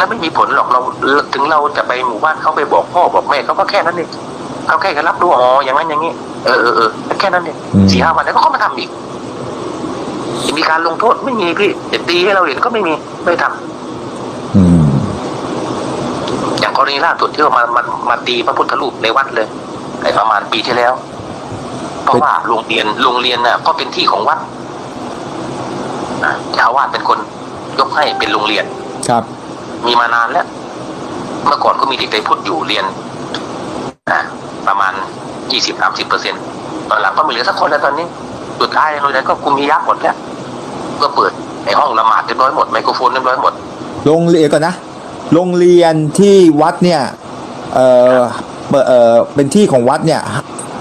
แล้วไม่มีผลหรอกเราถึงเราจะไปหมู่บ้านเขาไปบอกพ่อบอกแม่เขาก็แค่นั้นเองเขาแค่กันรับรู้อ๋ออย่างนั้นอย่างนี้เออเออเออแค่นั้นเองอืมสี่ห้าวันแล้วก็เขามาทำอีกจะมีการลงโทษไม่มีพี่จะตีให้เราเห็นก็ไม่มีไม่ทำอืมอย่างกรณีล่าสุดที่ว่ามามามาตีพระพุทธรูปในวัดเลยไอ้ประมาณปีที่แล้ว เพราะว่าโรงเรียนโรงเรียนน่ะ ก็เป็นที่ของวัดนะเจ้าอาวาสเป็นคนยกให้เป็นโรงเรียน ครับ มีมานานแล้ว เมื่อก่อนก็มีเด็กไทยพุทธอยู่เรียนอ่าประมาณยี่สิบสามสิบเปอร์เซ็นตอนหลังก็ไม่เหลือสักคนแล้วตอนนี้ สุดท้ายโรงเรียนก็คุมมียักษ์หมดแล้วก็เปิดในห้องละหมาดเรียบร้อยหมดไมโครโฟนเรียบร้อยหมดโรงเรียนก่อนนะโรงเรียนที่วัดเนี่ยเออเปิดเออเป็นที่ของวัดเนี่ย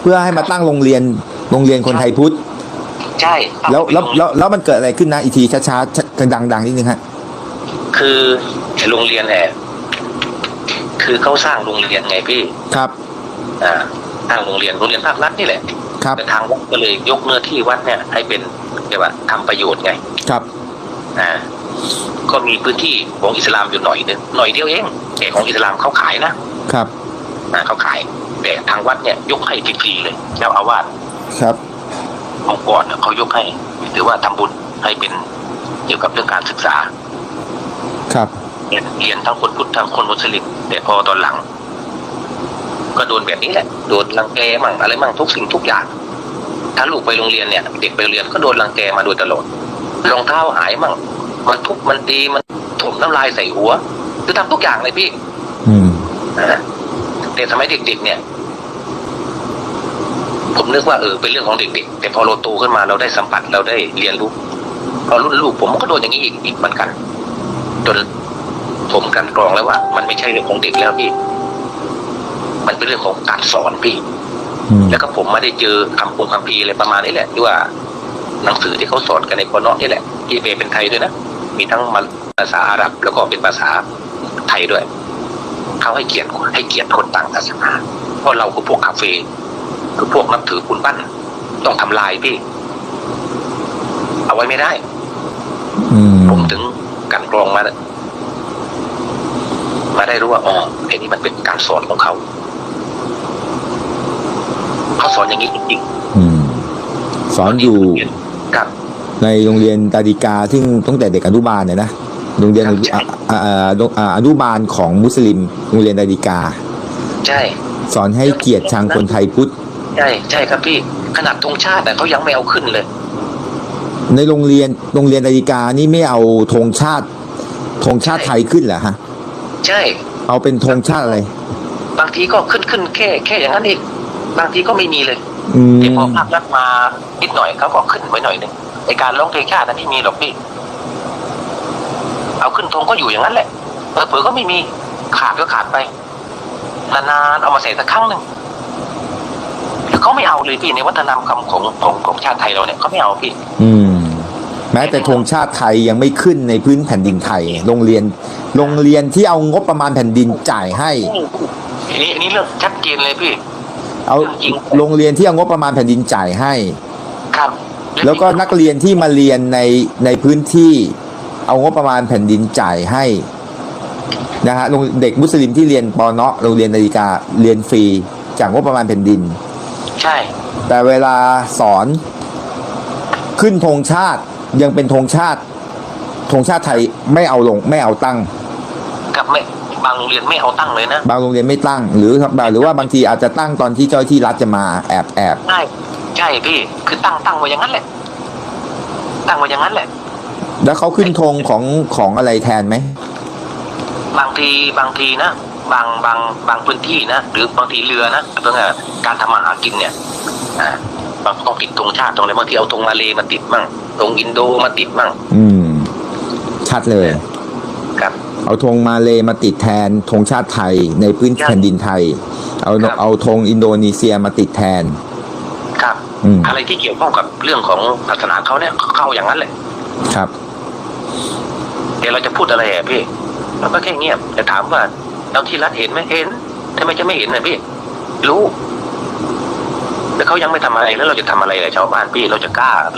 เพื่อให้มาตั้งโรงเรียนโรงเรียนคนไทยพุทธใช่แล้วแล้วแล้วแล้วมันเกิดอะไรขึ้นนะอีกทีช้าๆดังๆนิดนึงฮะ คือโรงเรียนแอบคือเขาสร้างโรงเรียนไงพี่ ครับ อ่าสร้างโรงเรียนโรงเรียนภาครัฐนี่แหละครับแต่ทางวัดก็เลยยกเนื้อที่วัดเนี่ย ให้เป็นเรียกว่าทำประโยชน์ไง ครับ อ่า ก็มีพื้นที่ของอิสลามอยู่หน่อยนึงหน่อยเดียวเองแต่ของอิสลามเขาขายนะครับ อ่าเขาขายแต่ทางวัดเนี่ย ยกให้ฟรีๆเลยเจ้าอาวาสครับองค์กรเนี่ยเขายกให้ถือว่าทำบุญให้เป็นเกี่ยวกับเรื่องการศึกษา ครับเรียนเรียนทั้งคนพุทธทั้งคนมุสลิมแต่พอตอนหลัง ก็โดนแบบนี้แหละโดนรังแกมั่งอะไรมั่งทุกสิ่งทุกอย่าง ถ้าลูกไปโรงเรียนเนี่ย เด็กไปโรงเรียนก็โดนรังแกมาโดยตลอดรองเท้าหายมั่งมันทุบมันตีมันถมน้ำลายใส่หัวคือทำทุกอย่างเลยพี่ อืมนะแต่สมัยเด็กๆเนี่ย ผมนึกว่าเออเป็นเรื่องของเด็กๆแต่พอเราโตขึ้นมาเราได้สัมผัสเราได้เรียนรู้พอรุ่นลูกผมก็โดนอย่างนี้อีกอีกเหมือนกัน จนผมกันกรองแล้วว่า มันไม่ใช่เรื่องของเด็กแล้วพี่ มันเป็นเรื่องของการสอนพี่อืมแล้วก็ผมไม่ได้เจอคำพงคำพีร์อะไรประมาณนี้แหละที่ว่าหนังสือที่เขาสอนกันในคอนอนี่แหละที่แปลเป็นไทยด้วยนะมีทั้งภาษาอาหรับแล้วก็เป็นภาษาไทยด้วย เขาให้เกียรติคนให้เกียรติคนต่างศาสนาเพราะเราคือพวกคาเฟ่คือพวกนับถือคุณปั้นต้องทำลายพี่ เอาไว้ไม่ได้อืมผมถึง กันกรองมาเนี่ยมาได้รู้ว่าอ๋อไอ้นี่มันเป็นการสอนของเขาเขาสอนอย่างนี้จริงอืมสๆอนอยู่กับ ในโรงเรียนตาดิกาซึ่งตั้งแต่เด็กอนุบาลเนี่ยนะโรงเรียนครับใช่อ่าอ่าอ่าอ่าอนุบาลของมุสลิมโรงเรียนตาดิกา ใช่ สอนให้เกียรติชังคนไทยพุทธ ใช่ใช่ครับพี่ขนาดธงชาติแต่เขายังไม่เอาขึ้นเลย ในโรงเรียนโรงเรียนนาฬิกานี่ไม่เอาธงชาติธงชาติไทยขึ้นเหรอฮะใช่ เอาเป็นธงชาติอะไร บางทีก็ขึ้นขึ้นแค่ แค่อย่างนั้นเองบางทีก็ไม่มีเลยอืมแต่พอภาครัฐมานิดหน่อยเขาก็ขึ้นไว้หน่อยหนึ่งในการร้องเพลงชาตินั้นไม่มีหรอกพี่ เอาขึ้นธงก็อยู่อย่างนั้นแหละเผลอๆก็ไม่มีขาดก็ขาดไปนานๆเอามาใส่สักครั้งหนึ่ง แต่เขาไม่เอาเลยพี่ในวัฒนธรรมของของของของชาติไทยเราเนี่ยเขาไม่เอาพี่ อืม แม้แต่ธงชาติไทยยังไม่ขึ้นในพื้นแผ่นดินไทย โรงเรียน โรงเรียนที่เอางบประมาณแผ่นดินจ่ายให้อันนี้อันนี้เรื่องชัดเจนเลยพี่ เอาโรงเรียนที่เอางบประมาณแผ่นดินจ่ายให้ ครับ แล้วก็นักเรียนที่มาเรียนในในพื้นที่ เอางบประมาณแผ่นดินจ่ายให้นะฮะโรงเด็กมุสลิมที่เรียนปอเนาะโรงเรียนนาฬิกาเรียนฟรีจากงบประมาณแผ่นดิน ใช่ แต่เวลาสอนขึ้นธงชาติยังเป็นธงชาติธงชาติไทยไม่เอาลงไม่เอาตั้งกับไม่บางโรงเรียนไม่เอาตั้งเลยนะ บางโรงเรียนไม่ตั้ง หรือหรือว่าบางทีอาจจะตั้งตอนที่เจ้าหน้าที่รัฐจะมาแอบแอบใช่ใช่พี่คือตั้งตั้งไว้อย่างนั้นแหละ ตั้งไว้อย่างนั้นแหละ แล้วเขาขึ้นธงของของอะไรแทนไหมบางทีบางทีนะ บางบางบางพื้นที่นะหรือบางทีเรือนะเพื่อการทำมาหากินเนี่ยอ่าบางต้องติดธงชาติตรงอะไรบางทีเอาธงมาเลมาติดมั่งธงอินโดมาติดมั่งอืม ชัดเลยครับ เอาธงมาเลมาติดแทนธงชาติไทยในพื้นครับแผ่นดินไทย เอาครับเอาธงอินโดนีเซียมาติดแทน ครับอืมอะไรที่เกี่ยวข้องกับเรื่องของศาสนาเขาเนี่ยเข้าอย่างนั้นแหละครับเดี๋ยวเราจะพูดอะไรอะพี่เราก็แค่เงียบจะถามว่า เราที่รัฐเห็นไหมเห็นทำไมจะไม่เห็นนะพี่ รู้ แต่เขายังไม่ทำอะไรแล้วเราจะทำอะไรกับชาวบ้านพี่เราจะกล้าพี่